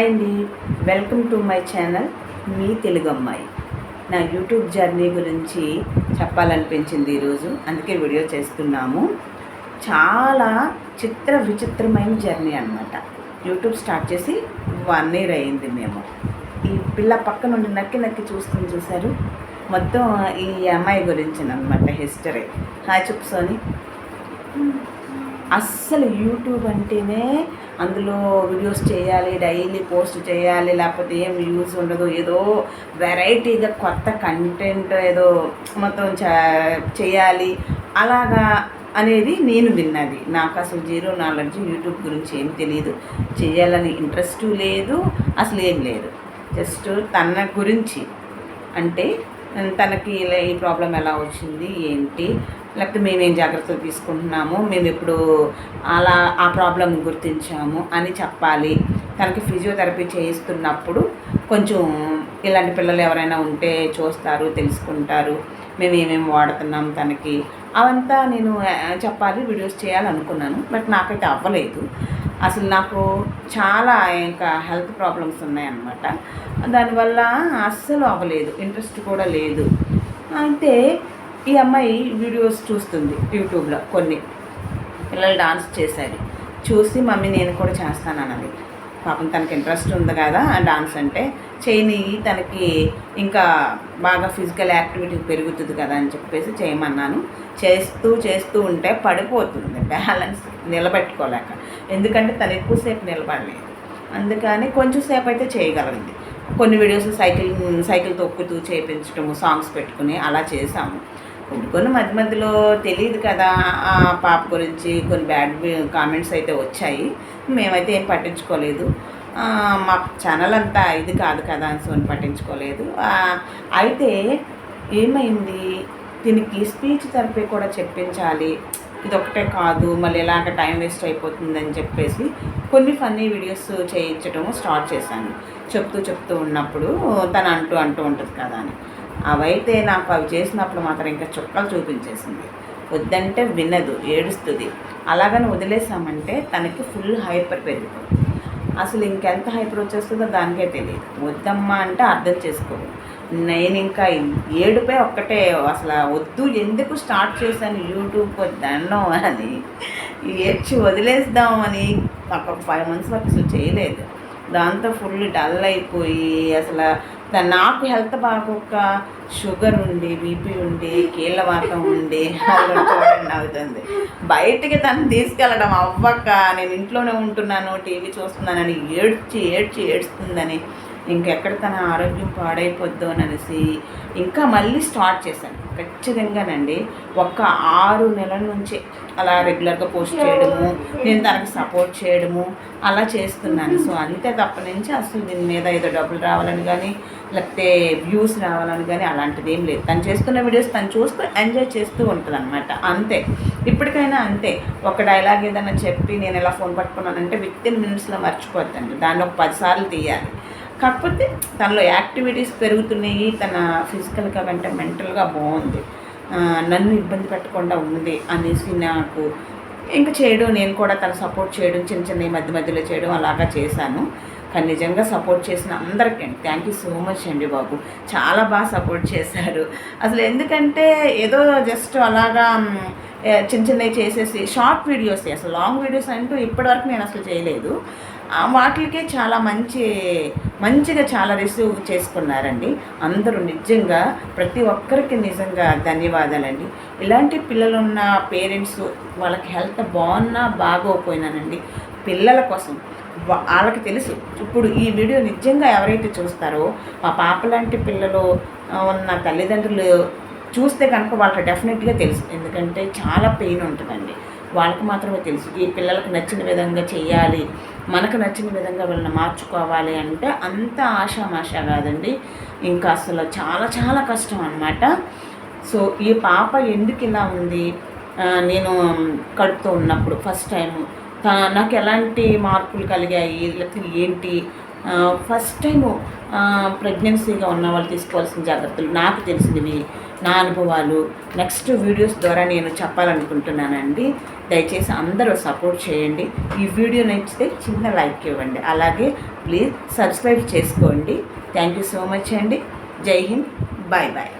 Hi అండి. Welcome to my channel మీ తెలుగు అమ్మాయి నా యూట్యూబ్ జర్నీ గురించి చెప్పాలనిపించింది ఈరోజు. అందుకే వీడియో చేస్తున్నాము. చాలా చిత్ర విచిత్రమైన జర్నీ అనమాట యూట్యూబ్ స్టార్ట్ చేసి వన్ ఇయర్ అయింది మేము. ఈ పిల్ల పక్క నుండి నక్కి నక్కి చూస్తుంది చూశారు? మొత్తం ఈ అమ్మాయి గురించి అనమాట హిస్టరీ. హాయ్ చెప్పు సోని. అస్సలు యూట్యూబ్ అంటేనే అందులో వీడియోస్ చేయాలి డైలీ పోస్ట్ చేయాలి లేకపోతే ఏం యూజ్ ఉండదు. ఏదో వెరైటీగా కొత్త కంటెంట్ ఏదో మొత్తం చేయాలి. అలాగా అనేది నేను విన్నది. నాకు అసలు జీరో నాలెడ్జ్ యూట్యూబ్ గురించి ఏం తెలియదు చేయాలని ఇంట్రెస్ట్ లేదు అసలు ఏం లేదు. జస్ట్ తన గురించి. అంటే తనకి ఇలా ఈ ప్రాబ్లం ఎలా వచ్చింది ఏంటి లేకపోతే మేమేం జాగ్రత్తలు తీసుకుంటున్నాము మేము ఇప్పుడు అలా ఆ ప్రాబ్లం గుర్తించాము అని చెప్పాలి. తనకి ఫిజియోథెరపీ చేయిస్తున్నప్పుడు కొంచెం ఇలాంటి పిల్లలు ఎవరైనా ఉంటే చూస్తారు తెలుసుకుంటారు. మేము ఏమేమి వాడుతున్నాం తనకి. అవంతా నేను చెప్పాలి వీడియోస్ చేయాలనుకున్నాను బట్ నాకైతే అవ్వలేదు. అసలు నాకు చాలా ఇంకా హెల్త్ ప్రాబ్లమ్స్ ఉన్నాయన్నమాట. దానివల్ల అస్సలు అవ్వలేదు ఇంట్రెస్ట్ కూడా లేదు. అయితే ఈ అమ్మాయి వీడియోస్ చూస్తుంది యూట్యూబ్లో కొన్ని. పిల్లలు డాన్స్ చేశారు చూసి మమ్మీ నేను కూడా చేస్తాను అన్నది పాపం తనకి ఇంట్రెస్ట్ ఉంది కదా ఆ డాన్స్ అంటే. చేయని తనకి ఇంకా బాగా ఫిజికల్ యాక్టివిటీ పెరుగుతుంది కదా అని చెప్పేసి చేయమన్నాను. చేస్తూ చేస్తూ ఉంటే పడిపోతుంది బ్యాలెన్స్ నిలబెట్టుకోలేక. ఎందుకంటే తను ఎక్కువసేపు నిలబడలేదు. అందుకని కొంచెం సేపు అయితే చేయగలిగింది. కొన్ని వీడియోస్ సైకిల్ సైకిల్ తొక్కుతూ చేయించడము సాంగ్స్ పెట్టుకుని అలా చేసాము కొన్ని మధ్య మధ్యలో తెలియదు కదా ఆ పాప గురించి కొన్ని బ్యాడ్ కామెంట్స్ అయితే వచ్చాయి. మేమైతే ఏం పట్టించుకోలేదు. మా ఛానల్ అంతా ఇది కాదు కదా అని సో పట్టించుకోలేదు. అయితే ఏమైంది? దీనికి స్పీచ్ థెరపీ కూడా చెప్పించాలి. ఇది ఒకటే కాదు మళ్ళీ ఇలాగ టైం వేస్ట్ అయిపోతుందని చెప్పేసి కొన్ని ఫన్నీ వీడియోస్ చేయించడం స్టార్ట్ చేశాను. చెప్తూ చెప్తూ ఉన్నప్పుడు తను అంటూ అంటూ ఉంటుంది కదా అని. అవైతే నాకు అవి చేసినప్పుడు మాత్రం ఇంకా చుక్కలు చూపించేసింది. వద్దంటే వినదు ఏడుస్తుంది. అలాగని వదిలేసామంటే తనకి ఫుల్ హైపర్ పెరుగుతుంది. అసలు ఇంకెంత హైపర్ వచ్చేస్తుందో దానికే తెలియదు. వద్దమ్మా అంటే అర్థం చేసుకోదు నేను ఇంకా ఏడుపై ఒక్కటే అసలు వద్దు ఎందుకు స్టార్ట్ చేశాను యూట్యూబ్ దండం అని ఏడ్చి వదిలేద్దామని ఒక ఫైవ్ మంత్స్ వరకు అసలు చేయలేదు. దాంతో ఫుల్ డల్ అయిపోయి అసలు నాకు హెల్త్ బాగోక షుగర్ ఉండి బీపీ ఉండి కీళ్ళవాతం ఉండి అది చూడండి అవుతుంది. బయటికి తను తీసుకెళ్ళడం అవ్వక నేను ఇంట్లోనే ఉంటున్నాను టీవీ చూస్తున్నానని ఏడ్చి ఏడ్చి ఏడుస్తుందని ఇంకెక్కడ తన ఆరోగ్యం పాడైపోద్దో అని అనేసి ఇంకా మళ్ళీ స్టార్ట్ చేశాను. ఖచ్చితంగానండి ఒక ఆరు నెలల నుంచి అలా రెగ్యులర్గా పోస్ట్ చేయడము నేను తనకి సపోర్ట్ చేయడము అలా చేస్తున్నాను. సో అంతే తప్ప నుంచి అసలు దీని మీద ఏదో డబ్బులు రావాలని కానీ లేకపోతే వ్యూస్ రావాలని కానీ అలాంటిది ఏం లేదు. తను చేస్తున్న వీడియోస్ తను చూస్తూ ఎంజాయ్ చేస్తూ ఉంటుంది అనమాట అంతే. ఇప్పటికైనా అంతే. ఒక డైలాగ్ ఏదైనా చెప్పి నేను ఎలా ఫోన్ పట్టుకున్నానంటే విత్ ఇన్ మినిట్స్లో మర్చిపోద్దండి. దాన్ని ఒక పదిసార్లు తీయాలి. కాకపోతే తనలో యాక్టివిటీస్ పెరుగుతున్నాయి తన ఫిజికల్గా కంటే మెంటల్గా బాగుంది. నన్ను ఇబ్బంది పెట్టకుండా ఉంది అనేసి నాకు ఇంకా చేయడం నేను కూడా తను సపోర్ట్ చేయడం చిన్న చిన్న మధ్య మధ్యలో చేయడం అలాగా చేశాను. కానీ నిజంగా సపోర్ట్ చేసిన అందరికీ అండి. థ్యాంక్ యూ సో మచ్ అండి బాబు. చాలా బాగా సపోర్ట్ చేశారు. అసలు ఎందుకంటే ఏదో జస్ట్ అలాగా చిన్న చిన్నవి చేసేసి షార్ట్ వీడియోస్ అసలు లాంగ్ వీడియోస్ అంటూ ఇప్పటివరకు నేను అసలు చేయలేదు. వాటికే చాలా మంచి మంచిగా చాలా రిసీవ్ చేసుకున్నారండి. అందరూ నిజంగా ప్రతి ఒక్కరికి నిజంగా ధన్యవాదాలండి. ఇలాంటి పిల్లలు ఉన్న పేరెంట్స్ వాళ్ళకి హెల్త్ బాగున్నా బాగోపోయినానండి పిల్లల కోసం వాళ్ళకి తెలుసు. ఇప్పుడు ఈ వీడియో నిజంగా ఎవరైతే చూస్తారో మా పాప లాంటి పిల్లలు ఉన్న తల్లిదండ్రులు చూస్తే కనుక వాళ్ళకి డెఫినెట్గా తెలుసు. ఎందుకంటే చాలా పెయిన్ ఉంటుందండి. వాళ్ళకి మాత్రమే తెలుసు. ఈ పిల్లలకు నచ్చిన విధంగా చేయాలి మనకు నచ్చిన విధంగా వీళ్ళని మార్చుకోవాలి అంటే అంత ఆషామాష కాదండి. ఇంకా అసలు చాలా చాలా కష్టం అన్నమాట. సో ఈ పాప ఎందుకు ఇలా ఉంది? నేను కడుపుతో ఉన్నప్పుడు ఫస్ట్ టైం నాకు ఎలాంటి మార్పులు కలిగాయి? లేకపోతే ఏంటి? ఫస్ట్ టైము ప్రెగ్నెన్సీగా ఉన్న వాళ్ళు తీసుకోవాల్సిన జాగ్రత్తలు నాకు తెలిసినవి నా అనుభవాలు. నెక్స్ట్ వీడియోస్ ద్వారా నేను చెప్పాలనుకుంటున్నానండి. దయచేసి అందరూ సపోర్ట్ చేయండి. ఈ వీడియో నచ్చితే చిన్న లైక్ ఇవ్వండి. అలాగే ప్లీజ్ సబ్స్క్రైబ్ చేసుకోండి. థ్యాంక్ యూ సో మచ్ అండి. జై హింద్. Bye bye